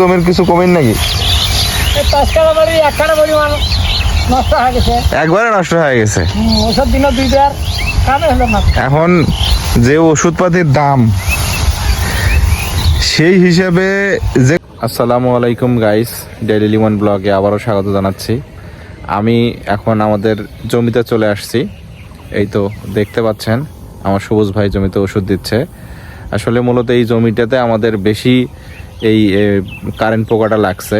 জমির কিছু কমেন নাকি? এই পাঁচ কাটা বাড়ি এক কাটা পরিমাণ নষ্ট হয়ে গেছে। একবারে নষ্ট হয়ে গেছে। এখন যে ওষুধপাতির দাম সেই হিসাবে যে আসসালামু আলাইকুম গাইস ডেইলি লিমন ব্লগে আবারও স্বাগত জানাচ্ছি। আমি এখন আমাদের জমিতে চলে আসছি। এই তো দেখতে পাচ্ছেন আমার সবুজ ভাই জমিতে ওষুধ দিচ্ছে। আসলে মূলত এই জমিটাতে আমাদের বেশি এই কারেন্ট পোকাটা লাগছে।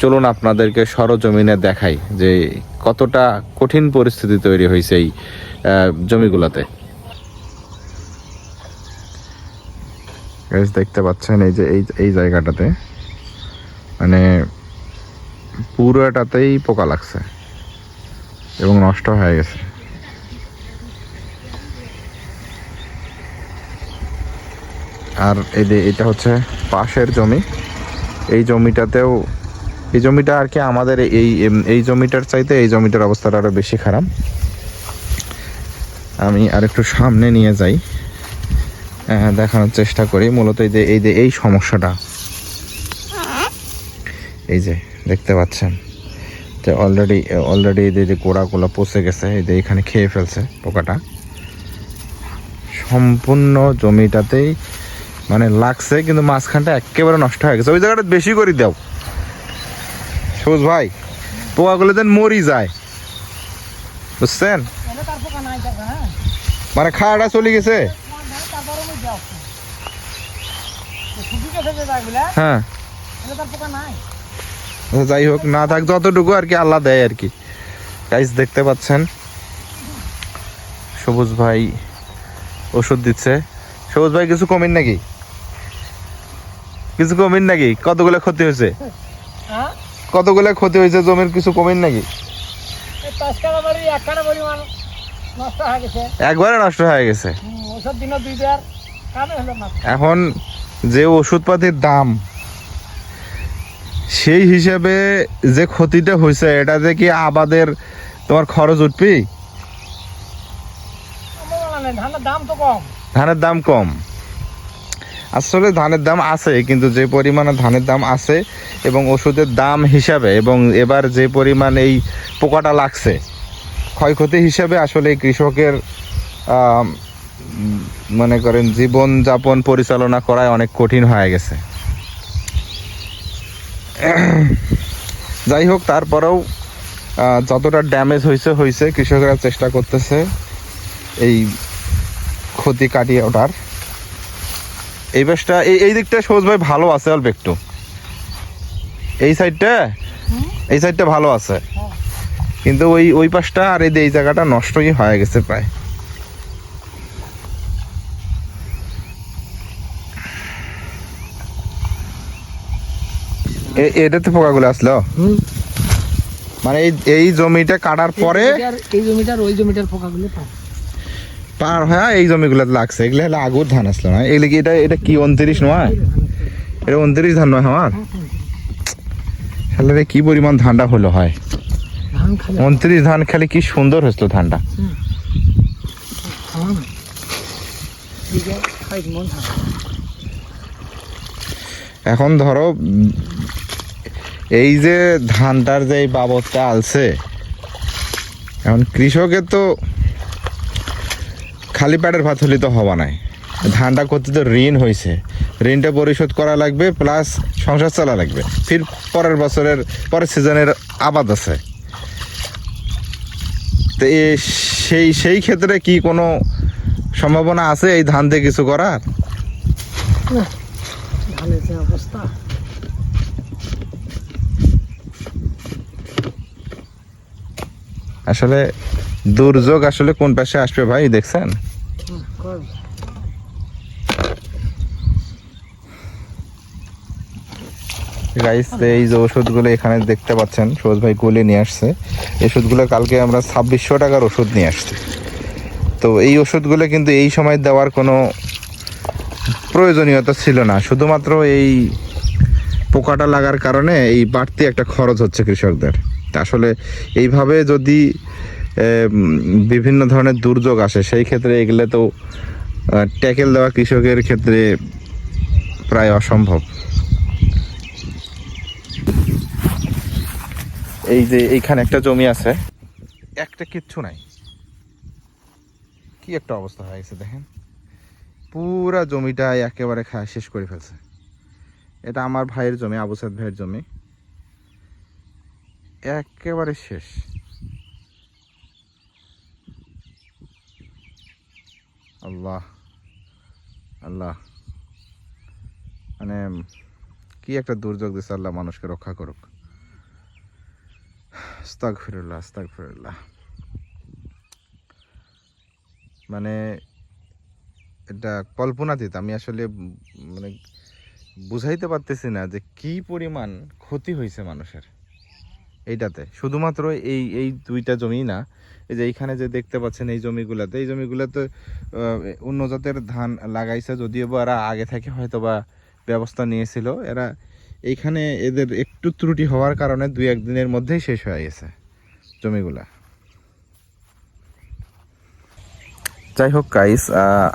চলুন আপনাদেরকে সরজমিনে দেখাই যে কতটা কঠিন পরিস্থিতি তৈরি হয়েছে এই জমিগুলোতে। দেখতে পাচ্ছেন এই যে, এই এই জায়গাটাতে। মানে পুরোটাতেই পোকা লাগছে এবং নষ্ট হয়ে গেছে। আর এই যে এটা হচ্ছে পাশের জমি। এই জমিটাতেও এই জমিটা আর কি আমাদের এই এই জমিটার চাইতে এই জমিটার অবস্থাটা আরও বেশি খারাপ। আমি আর একটু সামনে নিয়ে যাই আহ, দেখানোর চেষ্টা করি। মূলত এই যে এই যে এই সমস্যাটা। এই যে দেখতে পাচ্ছেন যে অলরেডি অলরেডি এই যে গোড়াগুলো পচে গেছে এই যে এখানে খেয়ে ফেলছে পোকাটা। সম্পূর্ণ জমিটাতেই মানে লাগছে কিন্তু মাঝখানটা একেবারে নষ্ট হয়ে গেছে। ওই জায়গাটা বেশি করে দাও। সবুজ ভাই পোকাগুলো দেন মরি যায়। বুঝছেন? মানে খাওয়াটা চলে গেছে। হ্যাঁ। আচ্ছা, যাই হোক না থাক যতটুকু আর কি আল্লাহ দেয় আর কি। গাইস দেখতে পাচ্ছেন? সবুজ ভাই ওষুধ দিচ্ছে। সবুজ ভাই কিছু কমেন নাকি? কিছু কমেন নাকি? কতগুলো ক্ষতি হয়েছে? হ্যাঁ? কতগুলো ক্ষতি হয়েছে জমির কিছু কমেন নাকি? একবারে নষ্ট হয়ে গেছে? এখন যে ওষুধপাতির দাম সেই হিসাবে যে ক্ষতিটা হয়েছে এটা যে কি আবাদের তোমার খরচ উঠবি নেই ধানের দাম তো কম। ধানের দাম কম। আসলে ধানের দাম আছে, কিন্তু যে পরিমাণে ধানের দাম আছে এবং ওষুধের দাম হিসাবে এবং এবার যে পরিমাণ এই পোকাটা লাগছে, ক্ষয়ক্ষতি হিসাবে আসলে কৃষকের মনে করেন জীবন যাপন পরিচালনা করায় অনেক কঠিন হয়ে গেছে। যাই হোক, তারপরেও যতটা ড্যামেজ হয়েছে হয়েছে কৃষকরা চেষ্টা করতেছে এই ক্ষতি কাটিয়ে ওঠার। এই বেশটা এই এই দিকটা সবুজ ভাই ভালো আছে অল্প একটু। এই সাইডটা? এই সাইডটা ভালো আছে। কিন্তু ওই ওই পাশটা আর এই জায়গাটা নষ্টই হয়ে গেছে প্রায়। এটাতে পোকাগুলো আসলো? মানে এই জমিটা কাটার পরে এই জমিটার ওই জমিটার পোকাগুলো পাও পার হয়ে এই জমিগুলো লাগছে এগুলো হলে আগুর ধান আসলো না। এগুলো কি এটা এটা কি উনত্রিশ নয়? এটা উনত্রিশ ধান নয় আমার? তাহলে কি পরিমাণ ধানটা হলো হয়? উনত্রিশ ধান খেলে কি সুন্দর হয়েছিল ধানটা। এখন ধরো এই যে ধানটার যে এই বাবদটা আলছে এখন কৃষকের তো খালি পেটের ভাত হলে তো হবা নাই। ধানটা করতে তো ঋণ হয়েছে। ঋণটা পরিশোধ করা লাগবে প্লাস সংসার চালা লাগবে। ফির পরের বছরের পরের সিজনের আবাদ আছে। তো সেই সেই ক্ষেত্রে কি কোনো সম্ভাবনা আছে এই ধান দিয়ে কিছু করার? ধানের যে অবস্থা। আসলে দুর্যোগ আসলে কোন পাশে আসবে ভাই দেখছেন। গাইস এই যে ওষুধগুলো এখানে দেখতে পাচ্ছেন সবুজ ভাই গুলে নিয়ে আসছে। এই ওষুধগুলো কালকে আমরা ছাব্বিশশো টাকার ওষুধ নিয়ে আসছি। তো এই ওষুধগুলো কিন্তু এই সময় দেওয়ার কোনো প্রয়োজনীয়তা ছিল না। শুধুমাত্র এই পোকাটা লাগার কারণে এই বাড়তি একটা খরচ হচ্ছে কৃষকদের। আসলে এইভাবে যদি বিভিন্ন ধরনের দুর্যোগ আসে। সেই ক্ষেত্রে এগুলো তো ট্যাকেল দেওয়া কৃষকের ক্ষেত্রে প্রায় অসম্ভব। এই যে এইখানে একটা জমি আছে, একটা কিচ্ছু নাই। কি একটা অবস্থা হয়ে গেছে দেখেন। পুরা জমিটা একেবারে খায় শেষ করে ফেলছে। এটা আমার ভাইয়ের জমি, আবু সাদ ভাইয়ের জমি। একেবারে শেষ। আল্লাহ আল্লাহ। মানে কি একটা দুর্যোগ দিচ্ছে আল্লাহ মানুষকে রক্ষা করুক। আস্তাক ফিরুল্লাহ আস্তাক ফিরুল্লাহ মানে এটা কল্পনাতীত আমি আসলে মানে বুঝাইতে পারতেছি না যে কি পরিমাণ ক্ষতি হয়েছে মানুষের। এইটাতে। শুধুমাত্র এই এই দুইটা জমি না, এই যে এইখানে যে দেখতে পাচ্ছেন এই জমিগুলাতে, এই জমিগুলোতে অন্য জাতের ধান লাগাইছে, যদিও বা এরা আগে থেকে হয়তো বা ব্যবস্থা নিয়েছিল। এরা এইখানে এদের একটু ত্রুটি হওয়ার কারণে দুই, একদিনের মধ্যেই শেষ হয়ে গেছে জমিগুলা। যাই হোক গাইস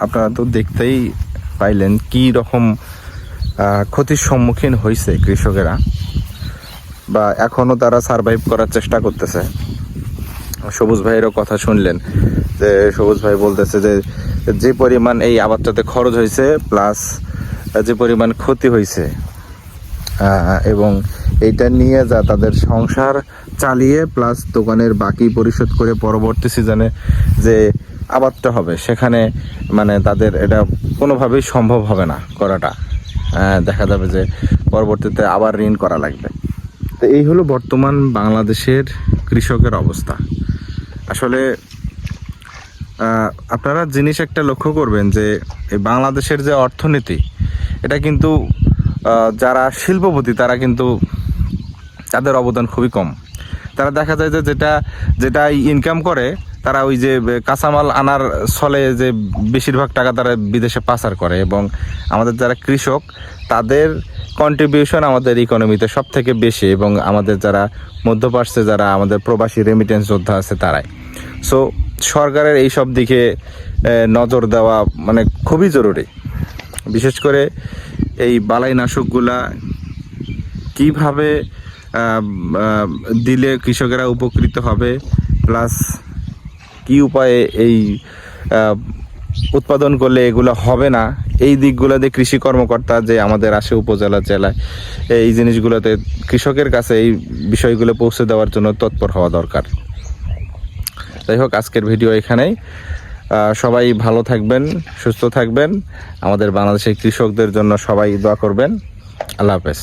আপনারা তো দেখতেই পাইলেন কি রকম ক্ষতির সম্মুখীন হয়েছে কৃষকেরা। বা এখনও তারা সারভাইভ করার চেষ্টা করতেছে। সবুজ ভাইয়েরও কথা শুনলেন, যে সবুজ ভাই বলতেছে যে যে পরিমাণ এই আবাদটাতে খরচ হয়েছে প্লাস যে পরিমাণ ক্ষতি হয়েছে এবং এইটা নিয়ে যা তাদের সংসার চালিয়ে প্লাস দোকানের বাকি পরিশোধ করে পরবর্তী সিজনে যে আবাদটা হবে, সেখানে মানে তাদের এটা কোনোভাবেই সম্ভব হবে না করাটা। দেখা যাবে যে পরবর্তীতে আবার ঋণ করা লাগবে। তো এই হলো বর্তমান বাংলাদেশের কৃষকের অবস্থা। আসলে আপনারা জিনিস একটা লক্ষ্য করবেন যে, এই বাংলাদেশের যে অর্থনীতি, এটা কিন্তু যারা শিল্পপতি, তারা কিন্তু তাদের অবদান খুবই কম। তারা দেখা যায় যে যেটা যেটা ইনকাম করে তারা ওই যে কাঁচামাল আনার ছলে যে বেশিরভাগ টাকা তারা বিদেশে পাচার করে এবং আমাদের যারা কৃষক, তাদের কন্ট্রিবিউশন আমাদের ইকোনমিতে সব থেকে বেশি এবং আমাদের যারা মধ্যপ্রাচ্যে যারা আমাদের প্রবাসী রেমিটেন্স যোদ্ধা আছে তারাই। সো সরকারের এই সব দিকে নজর দেওয়া মানে খুবই জরুরি। বিশেষ করে এই বালাই নাশকগুলা কীভাবে দিলে কৃষকেরা উপকৃত হবে, প্লাস কি উপায়ে এই উৎপাদন করলে এগুলো হবে না? এই দিকগুলোতে কৃষি কর্মকর্তা যে আমাদের আসে উপজেলা, জেলায়, এই জিনিসগুলোতে কৃষকের কাছে এই বিষয়গুলো পৌঁছে দেওয়ার জন্য তৎপর হওয়া দরকার। যাই হোক, আজকের ভিডিও এখানেই। সবাই ভালো থাকবেন, সুস্থ থাকবেন। আমাদের বাংলাদেশের কৃষকদের জন্য সবাই দোয়া করবেন। আল্লাহ হাফেজ।